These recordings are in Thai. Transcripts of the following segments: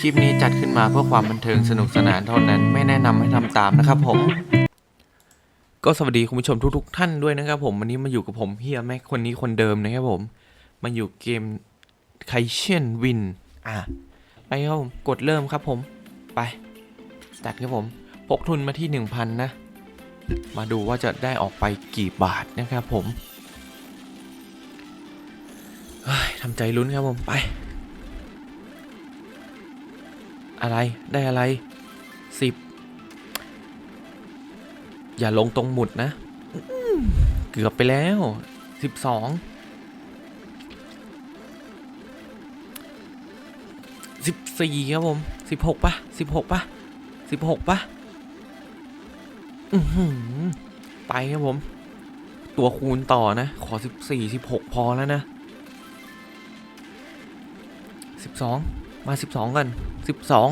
คลิปนี้จัดขึ้นมาเพื่อความบันเทิงสนุกสนานเท่านั้น ไม่แนะนำให้ทำตามนะครับผม ก็สวัสดีคุณผู้ชมทุกๆท่านด้วยนะครับผมวันนี้มาอยู่กับผมเฮียแม็กคนนี้คนเดิมนะครับผม มาอยู่เกมไคเชียนวินอะไปครับผมกดเริ่มครับผมไปจัดครับผมพกทุนมาที่ 1,000 นะ มาดูว่าจะได้ออกไปกี่บาทนะครับผมเฮ้ยทำใจลุ้นครับผมไป อะไรได้อะไรสิบอย่าลงตรงหมุดนะเกือบไปแล้วสิบสองสิบสี่ครับผมสิบหกปะสิบหกปะสิบหกปะไปครับผม ตัวคูณต่อนะ ขอสิบสี่สิบหกพอแล้วนะสิบสอง มาสิบสองกันสิบสอง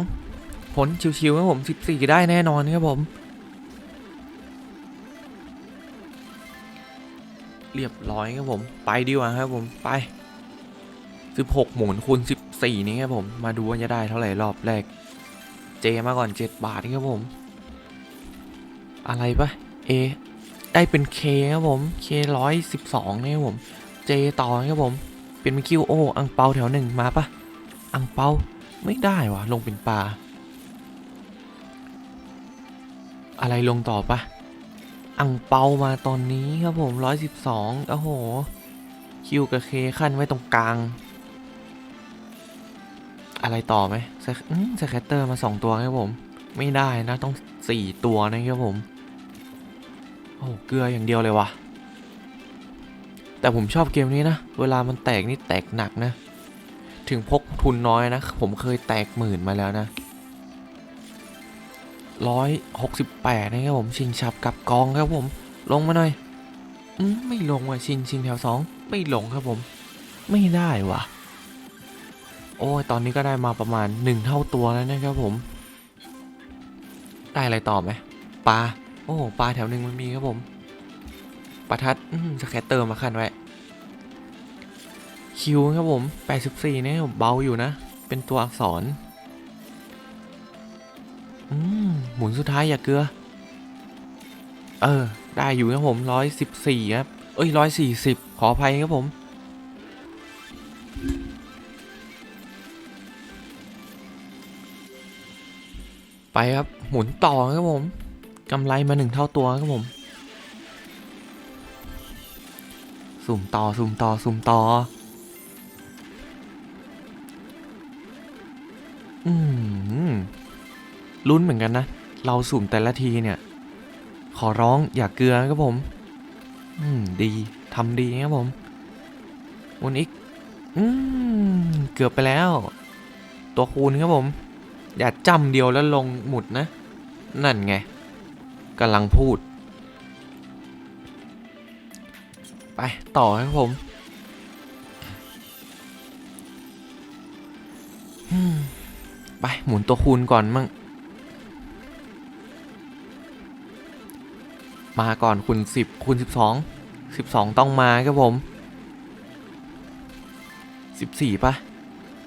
ผลชิวๆครับผมสิบสี่ได้แน่นอนครับผม เรียบร้อยครับผม ไปดีกว่าครับผม ไปสิบหกหมุนคูณสิบสี่นี่ครับผม มาดูว่าจะได้เท่าไหร่รอบแรก เจมาก่อนเจ็ดบาทนี่ครับผม อะไรปะเอได้เป็นเคครับผมเคร้อยสิบสองนี่ครับผม เจต่อครับผม เป็นมิคิวโออังเปาแถวหนึ่งมาปะ อังเปาไม่ได้วะลงเป็นปลา อะไรลงต่อปะอังเปามาตอนนี้ครับผมร้อยสิบสองโอ้โห คิวกับเคขั้นไว้ตรงกลาง อะไรต่อไหมสแคตเตอร์มาสองตัวครับผม ไม่ได้นะต้องสี่ตัวนะครับผม โอ้โหเกลืออย่างเดียวเลยวะแต่ผมชอบเกมนี้นะ เวลามันแตกนี่แตกหนักนะ ถึงพกทุนน้อยนะ ผมเคยแตกหมื่นมาแล้วนะร้อยหกสิบแปดนะครับผมชิงฉับกับกองครับผม ลงมาหน่อยอืมไม่ลงว่ะชิงชิงแถวสองไม่ลงครับผม ไม่ได้ว่ะ โอ้ยตอนนี้ก็ได้มาประมาณหนึ่งเท่าตัวแล้วนะครับผม ได้อะไรต่อไหมปลาโอ้ปลาแถวหนึ่งมันมีครับผมประทัดอืมสแคตเตอร์มาคันไว้ คิวครับผม 84เนี่ยเบาอยู่นะ เป็นตัวอักษร อืม หมุนสุดท้ายอย่าเกลือ เออ ได้อยู่ครับผมร้อยสิบสี่ครับ เอ้ยร้อยสี่สิบขออภัยครับผม ไปครับหมุนต่อครับผมกำไรมาหนึ่งเท่าตัวครับผม สุ่มต่อ สุ่มต่อ สุ่มต่อ อืมลุ้นเหมือนกันนะ เราสุ่มแต่ละทีเนี่ย ขอร้องอย่าเกลือครับผม อืม ดีทำดีครับผมวนอีก อืม เกือบไปแล้ว ตัวคูณครับผม อย่าจำเดียวแล้วลงหมุดนะ นั่นไงกำลังพูด ไป ต่อครับผมอืม ไปหมุนตัวคูณก่อนมั่งมาก่อนคูณสิบคูณสิบสองสิบสองต้องมาครับผมสิบสี่ปะ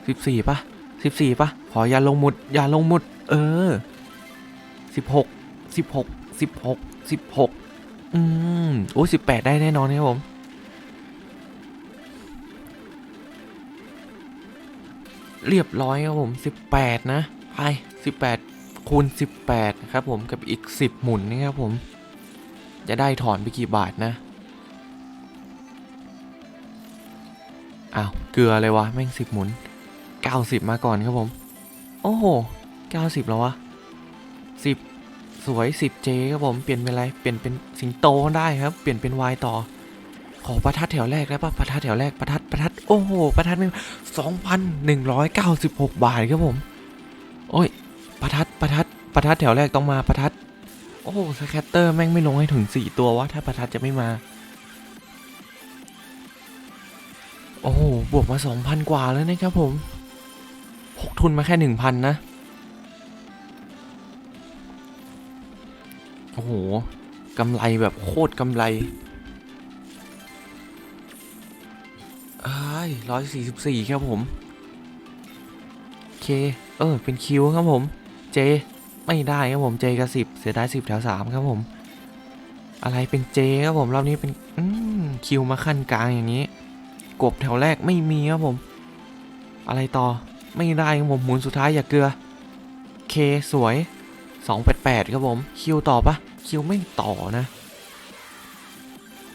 สิบสี่ปะสิบสี่ปะขออย่าลงหมุดอย่าลงหมุด เออสิบหกสิบหกสิบหกสิบหกอืมโอ้สิบแปดได้แน่นอนครับผม เรียบร้อยครับผม 18 นะไป18 คูณ 18 ครับผมกับอีก 10 หมุนนะครับผม จะได้ถอนไปกี่บาทนะ อ้าว เกลือเลยวะ แม่ง 10 หมุน 90 มาก่อนครับผม โอ้โห 90 แล้ววะ 10 สวย 10J ครับผม เปลี่ยนเป็นอะไร เปลี่ยนเป็นสิงโตได้ครับ เปลี่ยนเป็น Y ต่อ ขอประทัดแถวแรกได้ปะประทัดแถวแรกประทัดประทัดโอ้โหประทัดไม่2,196บหกบาทครับผม โอ้ยประทัดประทัดประทัดแถวแรกต้องมาประทัด โอ้สแคตเตอร์แม่งไม่ลงให้ถึง4ตัววะถ้าประทัดจะไม่มา โอ้โหบวกมา2,000กว่าแล้วนะครับผมพกทุนมาแค่1,000นะโอ้โหกำไรแบบโคตรกำไร ร้อยสี่สิบสี่ครับผมเคเออ เป็นคิวครับผม เจ ไม่ได้ครับผมเจกับสิบเสียดายสิบแถวสามครับผม อะไรเป็นเจครับผมรอบนี้เป็นอืมคิวมาขั้นกลางอย่างนี้ กบแถวแรกไม่มีครับผม อะไรต่อไม่ได้ครับผมหมุนสุดท้ายอย่าเกลือเคสวย288ครับผมคิวต่อปะคิวไม่ต่อนะ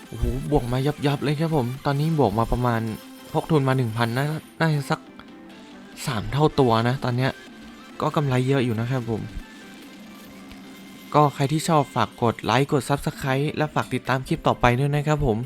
โอ้โหบวกมายับยับๆเลยครับผม ตอนนี้บวกมาประมาณ พกทุนมา 1,000นะน่าจะสัก 3 เท่าตัวนะ ตอนเนี้ยก็กำไรเยอะอยู่นะครับผม ก็ใครที่ชอบฝากกดไลค์กด Subscribe และฝากติดตามคลิปต่อไปด้วยนะครับผม